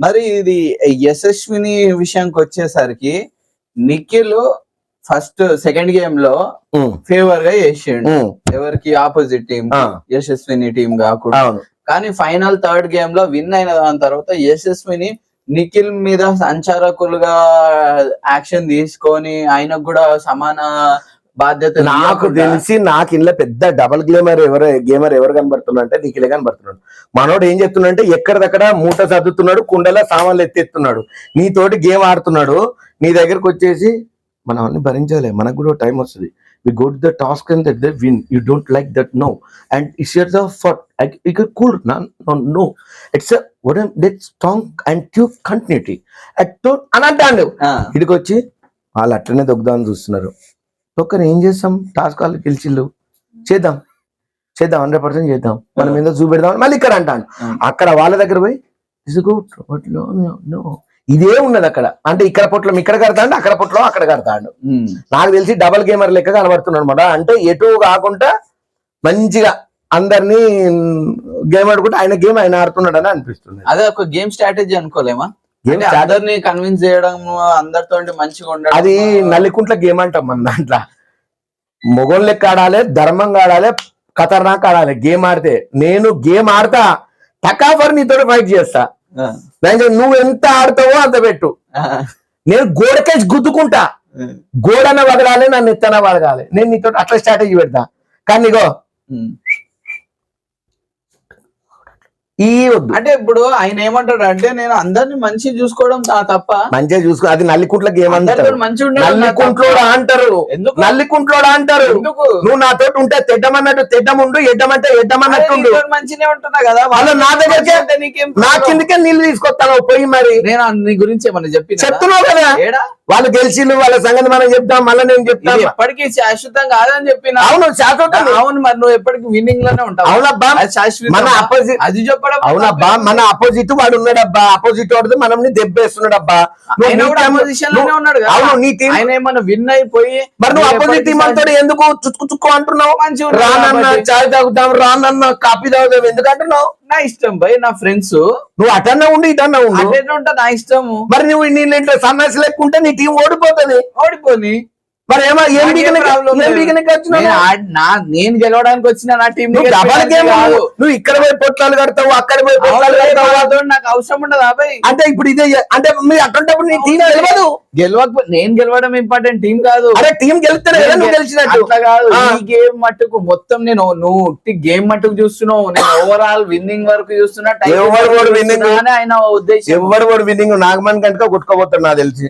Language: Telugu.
మరి ఇది యశస్విని విషయానికి వచ్చేసరికి నిఖిల్ ఫస్ట్ సెకండ్ గేమ్లో ఫేవర్గా చేసిండు. ఎవరికి ఆపోజిట్ టీం యశస్విని టీం కాకుండా. కానీ ఫైనల్ థర్డ్ గేమ్లో విన్ అయిన దాని తర్వాత యశస్విని నిఖిల్ మీద సంచారకులుగా యాక్షన్ తీసుకొని ఆయనకు కూడా సమాన బాధ్యత నాకు తెలిసి నాకు ఇంట్లో పెద్ద డబల్ గ్లేమర్ ఎవరు గేమర్ ఎవరు కనబడుతున్నా అంటే నీకులే కనబడుతున్నాడు. మనోడు ఏం చెప్తున్నాడంటే ఎక్కడిదక్కడ మూట సర్దుతున్నాడు కుండల సామాన్లు ఎత్తెత్తున్నాడు నీతోటి గేమ్ ఆడుతున్నాడు. నీ దగ్గరకు వచ్చేసి మనం అన్ని భరించాలి మనకు కూడా టైం వస్తుంది. We go to the task and that the win you don't like that no and it's your the for ఇక cool no it's that strong and tube continuity at అని అంటాడు ఇడికి వచ్చి వాళ్ళు అట్లనే దొక్కుదామని చూస్తున్నారు. ఒక్కరు ఏం చేస్తాం? టాస్క్ వాళ్ళు గెలిచిల్లు చేద్దాం. చేద్దాం. హండ్రెడ్ పర్సెంట్ చేద్దాం. మనం ఏదో చూపెడదాం మళ్ళీ ఇక్కడ అంటాను. అక్కడ వాళ్ళ దగ్గర పోయి ఇసుకు పొట్లో. ఇదే ఉన్నది అక్కడ. అంటే ఇక్కడ పొట్లం ఇక్కడ కడతాడు అక్కడ పొట్లం అక్కడ కడతాడు. నాకు తెలిసి డబల్ గేమర్ లెక్క కనబడుతున్నాడు అనమాట అంటే ఎటు కాకుండా మంచిగా అందరినీ గేమ్ ఆడుకుంటే ఆయన గేమ్ ఆయన ఆడుతున్నాడు అని అనిపిస్తుంది. అదే ఒక గేమ్ స్ట్రాటజీ అనుకోలేమా? అందరిని కన్విన్స్ చేయడం అందరితో మంచిగా ఉండడం అది నల్లికుంట్ల గేమ్ అంటాం మన దాంట్లో. మొగోళ్ళు లెక్క ఆడాలి ధర్మంగా ఆడాలి ఖతర్నాక్ ఆడాలి గేమ్ ఆడితే. నేను గేమ్ ఆడతా టకాఫర్ నీతో ఫైట్ చేస్తా. నువ్వు ఎంత ఆడతావో అంత పెట్టు. నేను గోడకేసి గుద్దుకుంటా. గోడన వదలాలి నన్ను ఎత్తన వదలాలి. నేను నీతో అట్లా స్ట్రాటజీ పెడతా. కానీ ఉమ్. ఈ వద్దు. అంటే ఇప్పుడు ఆయన ఏమంటాడు అంటే నేను అందరిని మంచి చూసుకోవడం తప్ప మంచిగా చూసుకో అది నల్లికుంట్ల గేమ్ అందరితో అంటారు మంచి ఉండడం నా నల్లికుంట్లోడా. అంటారు? ఎందుకు? నల్లికుంట్లోడా అంటారు? ఎందుకు? నువ్వు నాతో ఉంటే తెడ్డమన్నట్టు తెడ్డముండు ఎడ్డమంటే అరే ఎడ్డమన్నట్టుండు నీతో మంచినే ఉంటున్నా కదా వాళ్ళు నా దగ్గరికే- నా? కిందకే నీళ్ళు తీసుకొస్తాను పోయి మరి? నేను నీ గురించి ఏమన్నా చెప్పిన? చెప్తున్నావు కదా? ఏడా? వాళ్ళు గెలిచిళ్ళు వాళ్ళ సంగతి మనం చెప్తాం మళ్ళీ నేను చెప్తాను ఎప్పటికీ శాశ్వతం కాదని చెప్పిన అవును శాశ్వతం. అవును మరి నువ్వు ఎప్పటికి విన్నింగ్లోనే ఉంటావు. అవునబ్బా. మన అపోజిట్ అది చెప్పడం అవునబ్బా మన అపోజిట్ వాడు ఉన్నాడబ్బా. అపోజిట్ వాడితే మనం దెబ్బేస్తున్నాడబ్బా. అపోజిషన్లోనే ఉన్నాడు అవును నీ టీం ఆయన ఏమన్నా విన్ అయిపోయి మరి నువ్వు నువ్వు అపోజిట్ ఎప్పటికీ టీం అంతా ఎందుకు చుక్కు చుక్కు అంటున్నావు? ఉన్నాడు రానన్న. చాయ్ తాగుతాం రానన్న కాఫీ తాగుతాం ఎందుకు అంటున్నావు? నా ఇష్టం భయ్ నా ఫ్రెండ్స్. నువ్వు అటన్నా ఉండి ఇటన్నా ఉండు. ఉంటా నా ఇష్టము. మరి నువ్వు నీ ఇంట్లో సన్నాసి లేకుంటే నీ టీం ఓడిపోతుంది. ఓడిపోని. మరి ఏమో ఏం నేను ఆడ్- నా- నేను గెలవడానికి వచ్చిన నా టీం నువ్వు ఇక్కడ పోయి పొట్లాలు కడతావు అక్కడ పోయి పొట్లాలు కడతావు. నాకు అవసరం ఉండదు అబ్బాయి. అంటే ఇప్పుడు ఇదే అంటే మీరు అటువంటిప్పుడు నీ టీం గెలవదు. గెలవకపోతే నేను గెలవడం ఇంపార్టెంట్ టీం కాదు. అరే టీం గెలుస్తేనే నువ్వు గెలిచినట్టు. కాదు. ఈ గేమ్ మట్టుకు మొత్తం నేను నువ్వు గేమ్ మట్టుకు చూస్తున్నావు. నేను ఓవరాల్ విన్నింగ్ వరకు చూస్తున్నా ఎవరు అని ఆయన ఉద్దేశం. వాడు విన్నింగ్ నాగమన్ కంటే కొట్టుకోబోతాడు నాకు తెలిసి.